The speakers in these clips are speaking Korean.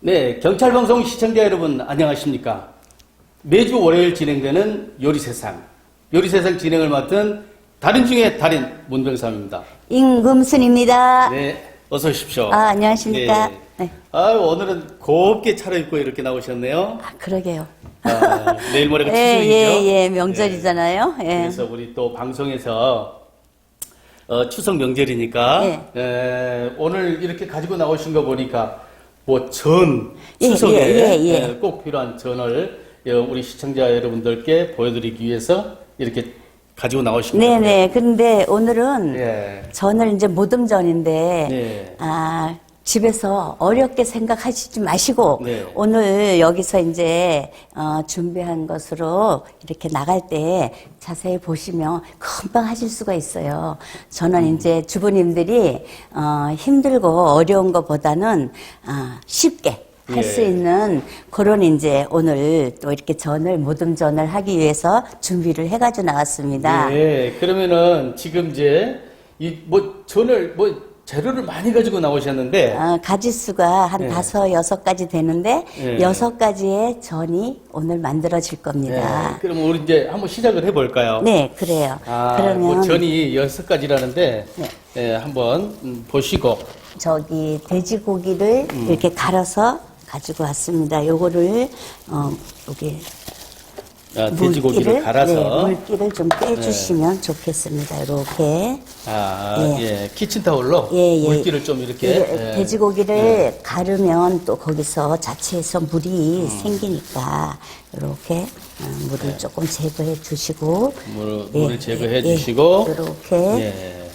네, 경찰방송 시청자 여러분 안녕하십니까? 매주 월요일 진행되는 요리세상, 요리세상 진행을 맡은 달인 중에 달인 문병삼입니다. 임금순입니다. 네, 어서 오십시오. 아, 안녕하십니까? 네. 네. 아, 오늘은 곱게 차려입고 이렇게 나오셨네요. 아, 그러게요. 아, 내일 모레가 예, 추석이죠? 예, 예, 명절이잖아요. 예. 그래서 우리 또 방송에서 어, 추석 명절이니까 예. 에, 오늘 이렇게 가지고 나오신 거 보니까 뭐전 예, 추석에 예, 예, 예. 에, 꼭 필요한 전을 어, 우리 시청자 여러분들께 보여드리기 위해서 이렇게 가지고 나오신 거예요. 네네. 근데 오늘은 예. 전을 이제 모듬전인데, 네. 아, 집에서 어렵게 생각하시지 마시고, 네. 오늘 여기서 이제, 어, 준비한 것으로 이렇게 나갈 때 자세히 보시면 금방 하실 수가 있어요. 저는 음. 이제 주부님들이, 어, 힘들고 어려운 것보다는, 아, 쉽게, 할수 예. 있는 그런 이제 오늘 또 이렇게 전을 모듬전을 하기 위해서 준비를 해가지고 나왔습니다. 네, 그러면은 지금 이제 이 뭐 전을 뭐 재료를 많이 가지고 나오셨는데 어, 가지수가 한 네. 다섯 여섯 가지 되는데 네. 여섯 가지의 전이 오늘 만들어질 겁니다. 네, 그럼 우리 이제 한번 시작을 해볼까요? 네, 그래요. 아, 그러면 뭐 전이 여섯 가지라는데 네. 예, 한번 음, 보시고 저기 돼지고기를 음. 이렇게 갈아서 가지고 왔습니다. 요거를 어, 여기 아, 돼지고기를 물기를, 갈아서 네, 물기를 좀 빼주시면 좋겠습니다. 이렇게 아, 예. 예, 키친타올로 예, 예. 물기를 좀 이렇게 이게 예. 돼지고기를 가르면 또 거기서 자체에서 물이 음. 생기니까 이렇게 어, 물을 조금 제거해 주시고 네. 물, 예, 물을 제거해 예, 주시고 이렇게 예.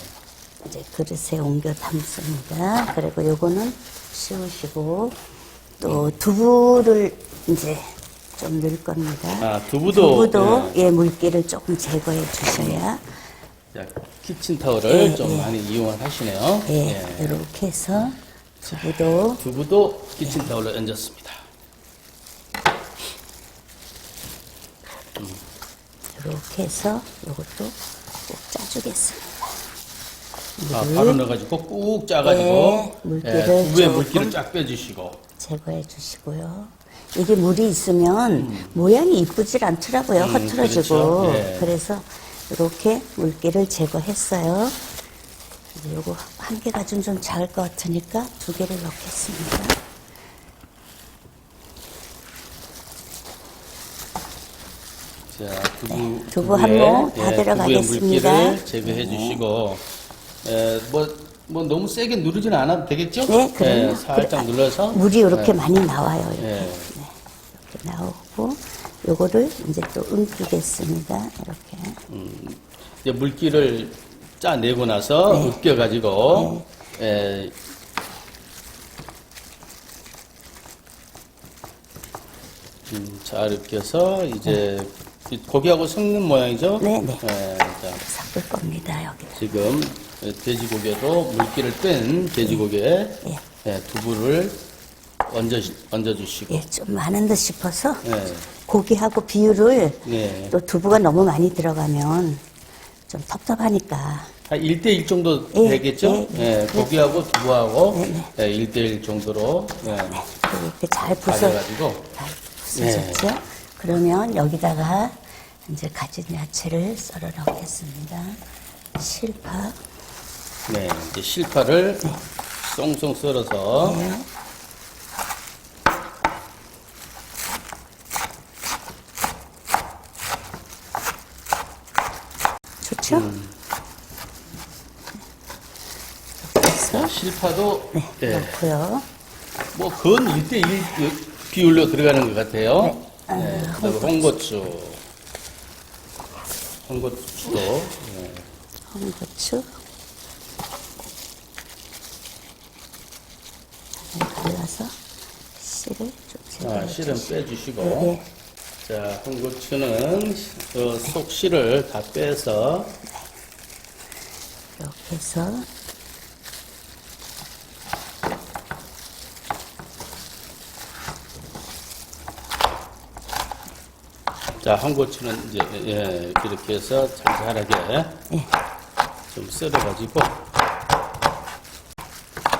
이제 그릇에 옮겨 담습니다. 그리고 요거는 씌우시고 또 두부를 이제 좀 넣을 겁니다. 아, 두부도, 두부도 예, 물기를 조금 제거해 주셔야 자, 키친타올을 예, 좀 예. 많이 이용을 하시네요. 예, 이렇게 해서 두부도 두부도 키친타올로 얹었습니다. 이렇게 해서 이것도 꼭 짜주겠습니다. 아, 바로 넣어가지고 꾹 짜가지고 네, 물기를 예, 조금. 물기를 쫙 빼주시고 제거해 주시고요. 이게 물이 있으면 모양이 이쁘질 않더라고요. 음, 허틀어지고. 그렇죠. 예. 그래서 이렇게 물기를 제거했어요. 이제 요거 한 개가 좀, 좀 작을 것 같으니까 두 개를 넣겠습니다. 자, 두부, 네, 두부 두부에, 한 모다 예, 들어가겠습니다. 두부의 물기를 제거해 주시고, 에, 뭐, 뭐 너무 세게 누르지는 않아도 되겠죠? 네, 그럼요. 예, 살짝 눌러서. 물이 이렇게 예, 많이 나와요. 이렇게. 예. 나오고, 요거를 이제 또 옮기겠습니다. 이렇게. 이제 물기를 짜내고 나서 네. 으깨가지고, 에, 음, 잘 으깨서 이제 이 고기하고 섞는 모양이죠? 네, 네. 예, 자, 섞을 겁니다. 여기다. 지금 돼지고기에도 물기를 뺀 돼지고기에 예. 예, 두부를 얹어, 얹어 주시고 예, 좀 많은 듯 싶어서 예. 고기하고 비율을 네. 또 두부가 너무 많이 들어가면 좀 섭섭하니까 한 1대1 정도 예, 되겠죠? 예, 예. 예, 고기하고 두부하고 네, 예, 1대1 정도로 예, 이렇게 잘 부서 가져가지고 잘 부서졌죠? 그러면 여기다가 이제 가진 야채를 썰어 넣겠습니다. 실파, 네, 이제 실파를 쏭쏭 썰어서 네. 좋죠? 음. 이렇게 해서 자, 실파도 네, 예, 넣고요. 뭐 건 1대1 비율로 들어가는 것 같아요. 네. 아, 네, 그다음에 홍고추. 홍고추도 예. 홍고추 잘 갈라서 씨를 좀 자, 제거해 씨는 주시고 빼주시고. 네. 자, 홍고추는 어, 속 씨를 다 빼서 이렇게 해서 자, 홍고추는 이제 예, 이렇게 해서 잘잘하게 예. 좀 썰어가지고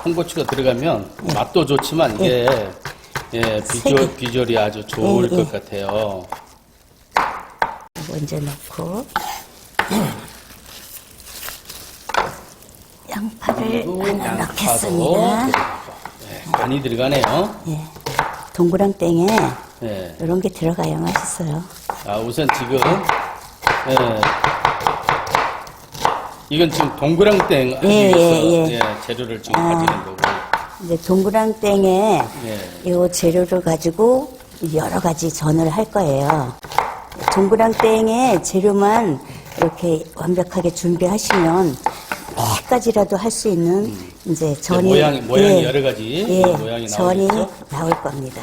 홍고추가 들어가면 맛도 좋지만 이게 예, 세 비주얼, 개. 비주얼이 아주 좋을 예, 것 예. 같아요. 이제 넣고 양파를 하나 넣겠습니다. 예, 많이 들어가네요. 예. 동그랑땡에 예. 이런 게 들어가야 맛있어요. 아, 우선 지금, 예. 이건 지금 동그랑땡 하기 예, 위해서 예, 예. 예, 재료를 지금 아. 가지는 거고. 이제 동그랑땡에 예. 이 재료를 가지고 여러 가지 전을 할 거예요. 동그랑땡에 재료만 이렇게 완벽하게 준비하시면 몇 가지라도 할 수 있는 이제 전이 모양이- 모양이 여러 가지 예, 모양이 전이 나오겠죠? 나올 겁니다.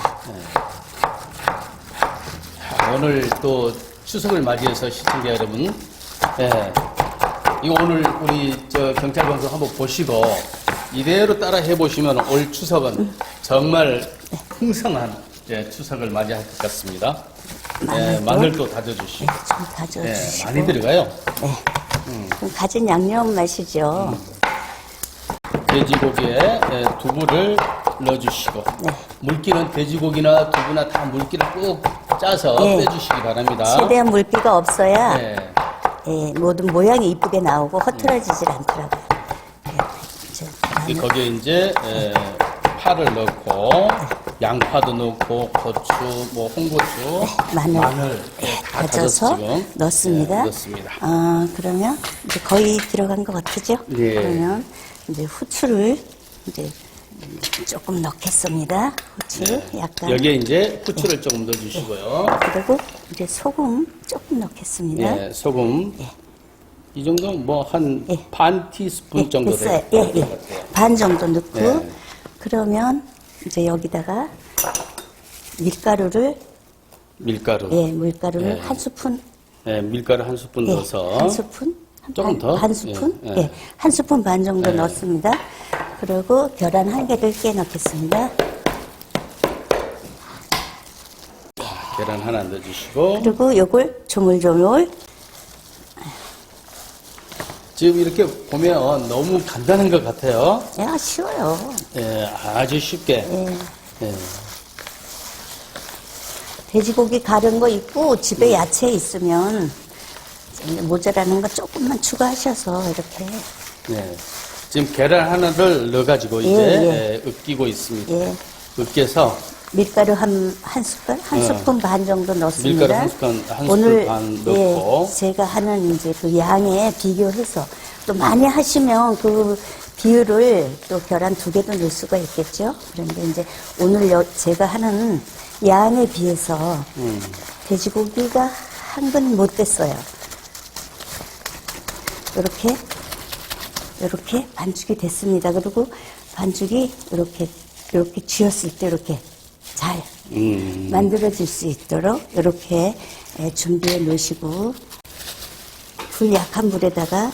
자, 오늘 또 추석을 맞이해서 시청자 여러분, 예, 이거 오늘 우리 저 경찰 방송 한번 보시고 이대로 따라 해보시면 올 추석은 정말 풍성한 예, 추석을 맞이할 것 같습니다. 예, 마늘도. 마늘도 다져주시고, 네, 좀 예, 다져주시고 많이 들어가요. 네. 좀 가진 양념 맛이죠. 돼지고기에 예, 두부를 넣어주시고 네. 물기는 돼지고기나 두부나 다 물기를 꼭 짜서 예. 빼주시기 바랍니다. 최대한 물기가 없어야 예. 예, 모든 모양이 이쁘게 나오고 허틀어지질 않더라고요. 예, 이제 그. 거기에 이제 에, 파를 넣고 양파도 넣고 고추, 뭐 홍고추, 마늘. 예, 다 다져서 다져서 지금 넣습니다. 예, 넣습니다. 아, 그러면 이제 거의 들어간 것 같으죠? 예. 그러면 이제 후추를 이제 조금 넣겠습니다. 후추 예. 약간. 여기에 이제 후추를 조금 넣어주시고요. 그리고 이제 소금 조금 넣겠습니다. 예, 소금 이 정도 뭐한 예. 반 티스푼 예, 정도 됐어요. 될 예, 것 예. 같아요. 반 정도 넣고 네. 그러면 이제 여기다가 밀가루를 밀가루, 예, 밀가루를 예. 한 스푼 예, 밀가루 한 스푼 예, 넣어서 한 스푼 한 조금 반, 더? 반 스푼 예, 예, 예. 한 스푼 반 정도 예. 넣습니다. 그리고 계란 한 개를 깨 넣겠습니다. 계란 하나 넣어주시고 그리고 요걸 조물조물 지금 이렇게 보면 너무 간단한 것 같아요. 야 쉬워요. 예, 아주 쉽게. 예. 예. 돼지고기 가른 거 있고 집에 야채 있으면 모자라는 거 조금만 추가하셔서 이렇게 네. 지금 계란 하나를 넣어가지고 예, 이제 예. 예, 으끼고 있습니다. 예. 으깨서 밀가루 한, 한 스푼? 한 네. 스푼 반 정도 넣습니다. 밀가루 한 스푼, 한 오늘, 스푼 반 넣고. 예, 제가 하는 이제 그 양에 비교해서 또 많이 하시면 그 비율을 또 계란 두 개도 넣을 수가 있겠죠. 그런데 이제 오늘 여- 제가 하는 양에 비해서 음. 돼지고기가 한 근 못 됐어요. 이렇게 이렇게 반죽이 됐습니다. 그리고 반죽이 이렇게 이렇게 쥐었을 때 이렇게 잘 음, 만들어질 수 있도록 이렇게 예, 준비해 놓으시고 불 약한 불에다가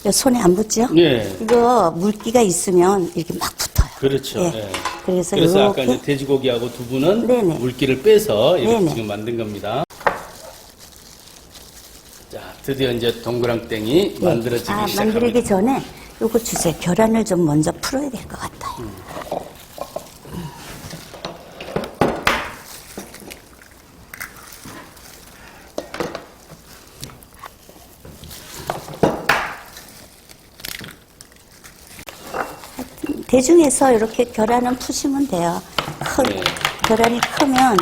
이거 손에 안 붙죠? 예. 이거 물기가 있으면 이렇게 막 붙어요. 그렇죠. 예. 예. 그래서, 그래서 아까 이제 돼지고기하고 두부는 네네. 물기를 빼서 이렇게 네네. 지금 만든 겁니다. 자, 드디어 이제 동그랑땡이 예. 만들어지기 아, 시작합니다. 만들기 전에 요거 주세요. 계란을 좀 먼저 풀어야 될 것 같아요. 음. 대중에서 이렇게 계란은 푸시면 돼요. 크, 네. 계란이 크면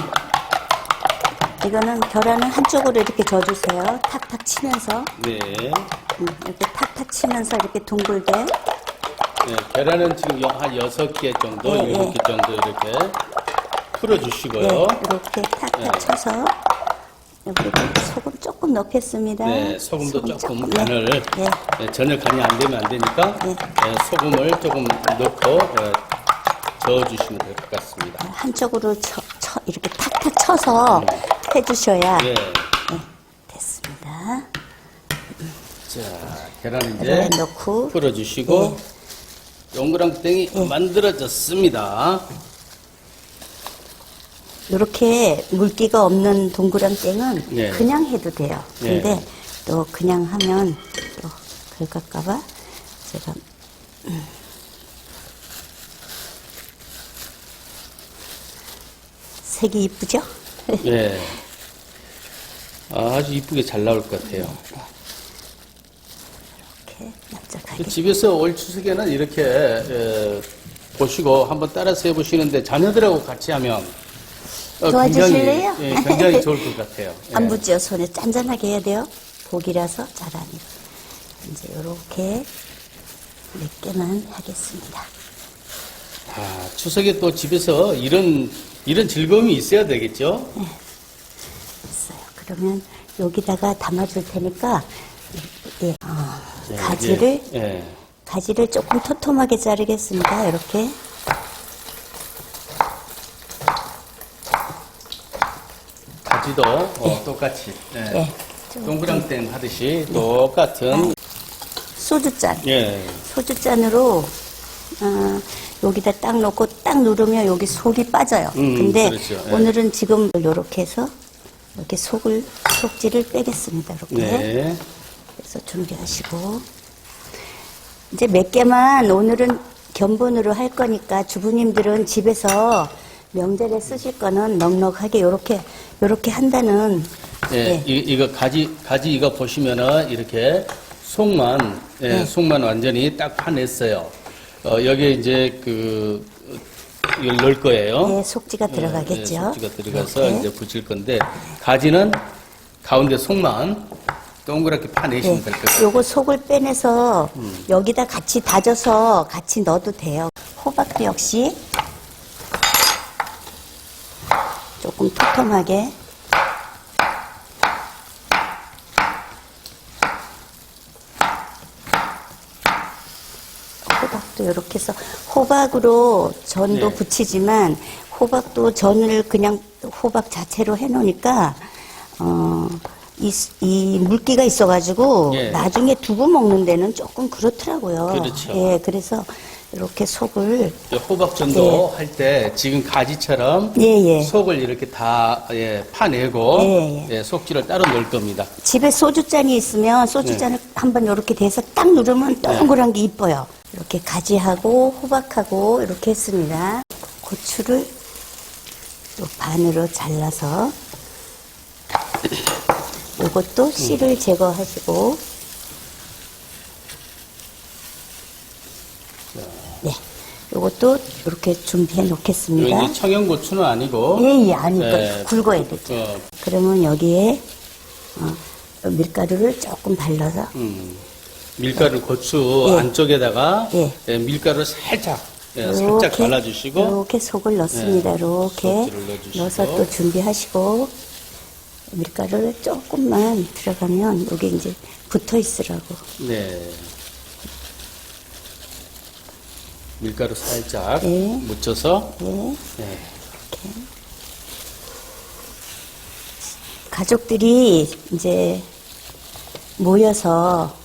이거는 계란을 한쪽으로 이렇게 져주세요. 탁탁 치면서 네. 음, 이렇게 탁탁 치면서 이렇게 둥글게 네, 계란은 지금 여- 한 여섯 개 정도, 예, 일곱 예. 개 정도 이렇게 풀어주시고요. 네, 이렇게 탁탁 네. 쳐서 여기 소금 조금 넣겠습니다. 네, 소금도 조금 네. 간을 네. 네, 전혀 간이 안 되면 안 되니까 네. 네, 소금을 조금 넣고 어, 저어주시면 될 것 같습니다. 한쪽으로 쳐, 쳐- 이렇게 탁탁 쳐서 해주셔야 네. 네, 됐습니다. 자, 계란 이제 계란 넣고 풀어주시고 네. 동그랑땡이 만들어졌습니다. 이렇게 물기가 없는 동그랑땡은 네. 그냥 해도 돼요. 네. 근데 또 그냥 하면 또 그럴까봐 제가 음. 색이 이쁘죠? 예. 아주 이쁘게 잘 나올 것 같아요. 이렇게 납작하게. 집에서 올 추석에는 이렇게 에, 보시고 한번 따라서 해보시는데 자녀들하고 같이 하면 어, 도와주실래요? 굉장히, 예, 굉장히 좋을 것 같아요. 예. 안 붙죠? 손에 짠짠하게 해야 돼요. 고기라서 잘 안 익어요. 이제 요렇게 몇 개만 하겠습니다. 아, 추석에 또 집에서 이런 이런 즐거움이 있어야 되겠죠? 됐어요. 그러면 여기다가 담아줄 테니까 예, 어, 네, 가지를 예, 예. 가지를 조금 토톰하게 자르겠습니다. 이렇게 가지도 어, 똑같이 예. 예, 좀 동그랑땡 하듯이 똑같은 소주잔 예. 소주잔으로 어, 여기다 딱 놓고 딱 누르면 여기 속이 빠져요. 음, 근데 그렇죠. 예. 오늘은 지금 이렇게 해서 이렇게 속을 속지를 빼겠습니다. 이렇게 네. 그래서 준비하시고 이제 몇 개만 오늘은 견본으로 할 거니까 주부님들은 집에서 명절에 쓰실 거는 넉넉하게 요렇게 요렇게 한다는 예, 이, 이거 가지 가지 이거 보시면은 이렇게 속만 예, 네. 속만 완전히 딱 파냈어요. 어, 여기에 이제 그 어, 이걸 넣을 거예요. 예, 속지가 들어가겠죠. 예, 속지가 들어가서 이렇게. 이제 붙일 건데 가지는 가운데 속만 동그랗게 파내시면 네, 될것 같아요. 요거 속을 빼내서 여기다 같이 다져서 같이 넣어도 돼요. 호박도 역시 조금 토톰하게 호박도 이렇게 해서 호박으로 전도 네. 붙이지만 호박도 전을 그냥 호박 자체로 해놓으니까 어, 이, 이 물기가 있어가지고 예. 나중에 두부 먹는 데는 조금 그렇더라고요. 그렇죠. 예, 그래서 이렇게 속을 이 호박전도 할때 지금 가지처럼 예, 예. 속을 이렇게 다 예, 파내고 예, 예. 예, 속지를 따로 넣을 겁니다. 집에 소주잔이 있으면 소주잔을 한번 이렇게 대서 딱 누르면 동그란 게 이뻐요. 이렇게 가지하고 호박하고 이렇게 했습니다. 고추를 또 반으로 잘라서 이것도 씨를 제거하시고 네, 이것도 이렇게 준비해 놓겠습니다. 이제 청양고추는 아니고 예, 예, 아니, 예, 굵어야 되죠. 어, 그러면 여기에 어, 밀가루를 조금 발라서 음, 밀가루 고추 예. 안쪽에다가 예. 예, 밀가루 살짝 예, 살짝 발라주시고 이렇게 속을 넣습니다. 네, 이렇게 넣어주시고. 넣어서 또 준비하시고 밀가루를 조금만 들어가면 여기 이제 붙어 있으라고. 네. 밀가루 살짝 예. 묻혀서 예, 네. 이렇게 가족들이 이제 모여서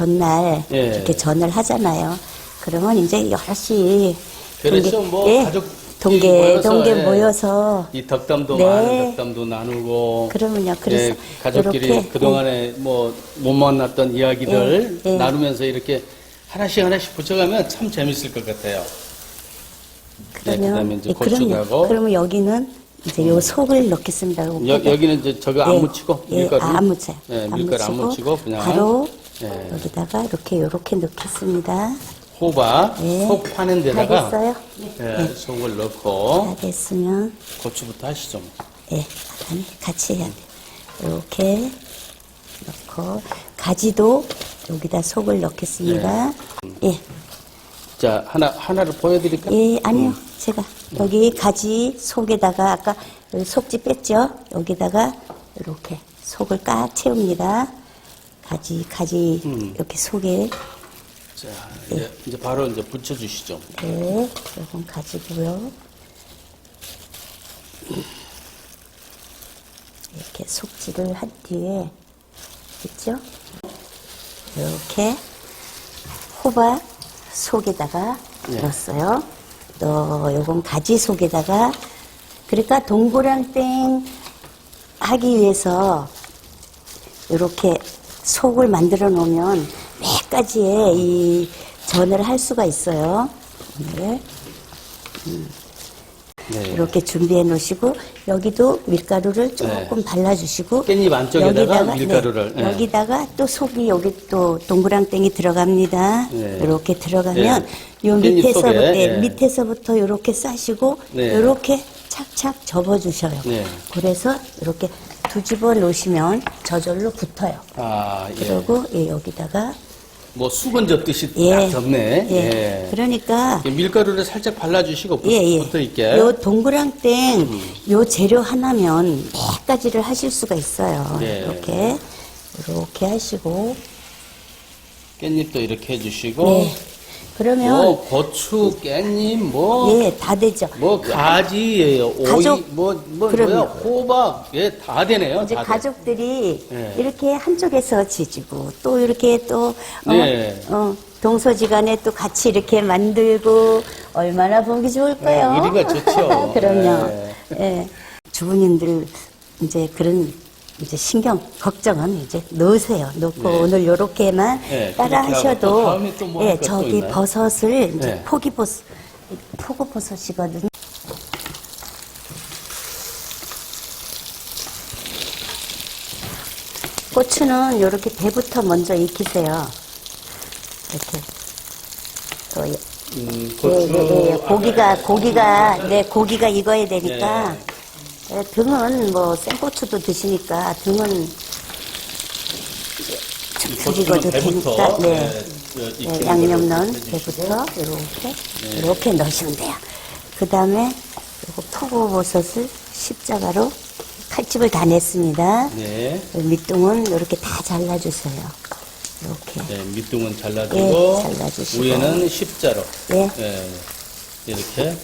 전날 예. 이렇게 전을 하잖아요. 그러면 이제 여럿이 그렇죠. 동계- 뭐 예, 가족 동계 동계 예, 모여서 이 덕담도 네. 많은 덕담도 나누고 그러면요. 그래서 예, 가족끼리 이렇게, 그동안에 뭐 못 만났던 이야기들 예, 예. 나누면서 이렇게 하나씩 하나씩 붙여가면 참 재밌을 것 같아요. 네, 그러면 그다음에 이제 예. 고추하고. 그러면 여기는 이제 요 속을 넣겠습니다. 요 여, 여기는 이제 저거 안 예, 묻히고 예, 밀가루 아, 안 묻혀요. 예, 안 밀가루 안 묻히고 그냥 바로 예. 여기다가 이렇게 요렇게 넣겠습니다. 호박 예. 속 파는 데다가 다 됐어요? 예, 속을 넣고 다 됐으면 고추부터 하시죠. 예, 아니 같이 해야 돼. 이렇게 넣고 가지도 여기다 속을 넣겠습니다. 예, 자 하나 하나를 보여드릴까? 예, 아니요. 제가 여기 가지 속에다가 아까 여기 속지 뺐죠? 여기다가 이렇게 속을 꽉 채웁니다. 가지, 가지 음. 이렇게 속에 자 이제, 이제 바로 이제 붙여주시죠. 네, 요건 가지고요. 이렇게 속지를 한 뒤에 있죠? 이렇게 호박 속에다가 네. 넣었어요. 또 요건 가지 속에다가 그러니까 동그랑땡 하기 위해서 이렇게 속을 만들어 놓으면 몇 가지의 이 전을 할 수가 있어요. 오늘 네. 이렇게 준비해 놓으시고 여기도 밀가루를 조금 발라주시고 깻잎 안쪽에다가 여기다가, 밀가루를, 네, 네. 여기다가 또 속이 여기 또 동그랑땡이 들어갑니다. 네. 이렇게 들어가면 네. 요 깻잎 밑에서 속에, 네, 네. 밑에서부터 이렇게 싸시고 네. 이렇게 착착 접어주셔요. 네. 그래서 이렇게 뒤집어 놓으시면 저절로 붙어요. 아, 예. 그리고 예, 여기다가 뭐 수건 접듯이 예, 딱 접네. 예. 예. 그러니까 이 밀가루를 살짝 발라주시고 붙- 예, 예. 붙어 있게. 요 동그랑땡 요 재료 하나면 몇 가지를 하실 수가 있어요. 예. 이렇게 이렇게 하시고 깻잎도 이렇게 해주시고. 네. 그러면 뭐 고추, 깻잎, 뭐. 예, 다 되죠. 뭐 가지, 오이, 가족- 뭐, 뭐 그럼요. 뭐야, 호박, 예, 다 되네요. 이제 다 돼. 가족들이 네. 이렇게 한쪽에서 지지고 또 이렇게 또 어, 네. 어, 동서지간에 또 같이 이렇게 만들고 얼마나 보기 좋을까요? 네, 의리가 좋죠. 그럼요. 네. 예. 주부님들 이제 그런 이제 신경 걱정은 이제 넣으세요. 놓고 네. 오늘 요렇게만 네, 따라 그렇게 하고 하셔도 다음에 또뭐 예, 저기 있나요? 버섯을 이제 네. 포기버섯 포고버섯이거든요. 고추는 이렇게 배부터 먼저 익히세요. 이렇게 또 예, 음, 예, 고추. 예, 예. 고기가 고기가 네 고기가 익어야 되니까 예, 등은 뭐 생고추도 드시니까 등은 드리고도 고추는 배부터. 되니까 네. 예, 저 네, 익히는 양념 넣은. 배부터 이렇게 이렇게 넣으시면 돼요. 그 다음에 요거 포고버섯을 십자가로 칼집을 다 냈습니다. 네. 밑둥은 이렇게 다 잘라주세요. 이렇게. 네, 밑둥은 잘라주고, 예, 잘라주시고. 위에는 십자로. 네. 예, 이렇게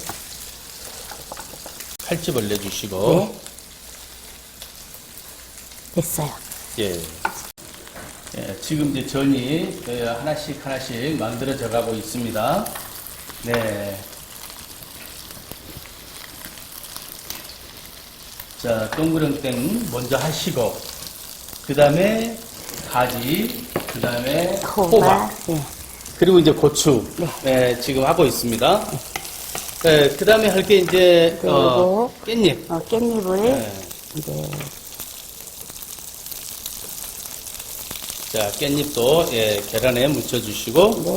칼집을 내주시고, 네. 됐어요. 예. 예, 지금 이제 전이 예, 하나씩 하나씩 만들어져 가고 있습니다. 네. 자, 동그랑땡 먼저 하시고, 그 다음에 가지, 그 다음에 호박, 호박. 예. 그리고 이제 고추, 네. 예, 지금 하고 있습니다. 예, 그 다음에 할 게 이제, 어, 깻잎. 어, 깻잎을 네. 이제 자, 깻잎도, 예, 계란에 묻혀주시고, 네.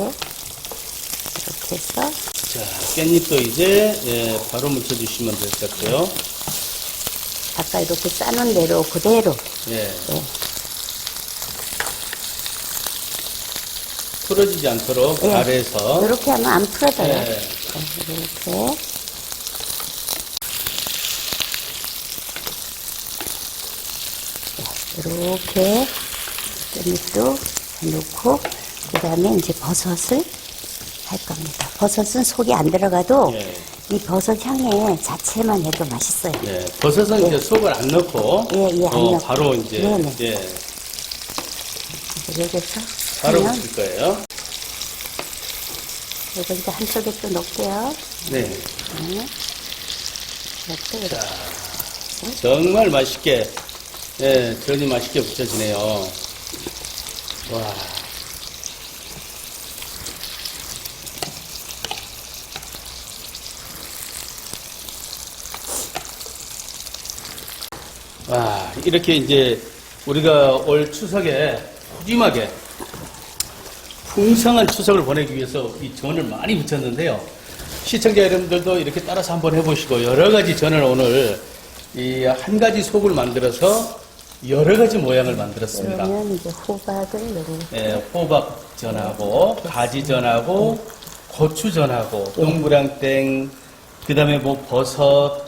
이렇게 해서 자, 깻잎도 이제 예, 바로 묻혀주시면 될 것 같고요. 아까 이렇게 싸놓은 대로 그대로 예, 네. 풀어지지 않도록 예. 아래에서 이렇게 하면 안 풀어져요. 예, 이렇게 이렇게 깻잎도 넣고 그 다음에 이제 버섯을 할 겁니다. 버섯은 속이 안 들어가도 예. 이 버섯 향에 자체만 해도 맛있어요. 예, 버섯은 이제 속을 안 넣고 예, 예, 안 어, 넣고. 바로 이제 네네. 예, 이제 여기서 바로 하면 붙일 거예요. 이거 이제 한쪽에 또 넣을게요. 네, 네. 이렇게 이렇게. 정말 맛있게 예, 전이 맛있게 붙여지네요. 와, 와, 이렇게 이제 우리가 올 추석에 푸짐하게 풍성한 추석을 보내기 위해서 이 전을 많이 붙였는데요. 시청자 여러분들도 이렇게 따라서 한번 해보시고 여러 가지 전을 오늘 이 한 가지 속을 만들어서 여러 가지 모양을 만들었습니다. 그러면 이제 호박을 이렇게 예, 호박 전하고 가지 전하고 고추 전하고 동그랑땡 그다음에 뭐 버섯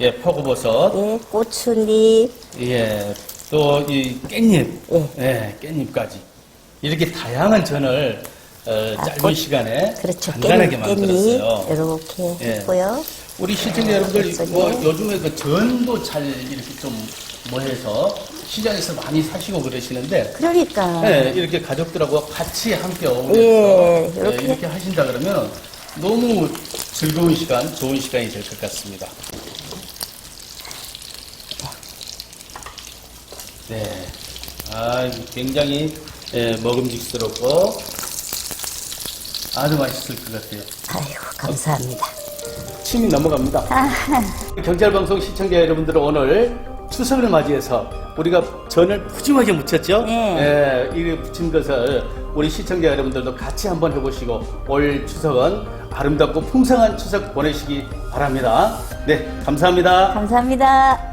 예 포고버섯 예, 고추잎 예, 또 이 깻잎, 예. 예, 깻잎까지 이렇게 다양한 전을 어, 아, 짧은 고- 시간에 그렇죠. 간단하게 깻잎, 만들었어요. 이렇게 예. 했고요. 우리 시청자 여러분들 그렇죠. 뭐 예. 요즘에 그 전도 잘 이렇게 좀 뭐 해서 시장에서 많이 사시고 그러시는데 그러니까 예, 이렇게 가족들하고 같이 함께 어울려서 예, 예, 이렇게. 이렇게 하신다 그러면 너무 즐거운 시간, 좋은 시간이 될 것 같습니다. 네, 아 굉장히 예, 먹음직스럽고 아주 맛있을 것 같아요. 아이고 감사합니다. 침이 넘어갑니다. 경찰방송 시청자 여러분들 오늘 추석을 맞이해서 우리가 전을 푸짐하게 무쳤죠? 네. 예, 이 무친 것을 우리 시청자 여러분들도 같이 한번 해보시고 올 추석은 아름답고 풍성한 추석 보내시기 바랍니다. 네, 감사합니다. 감사합니다.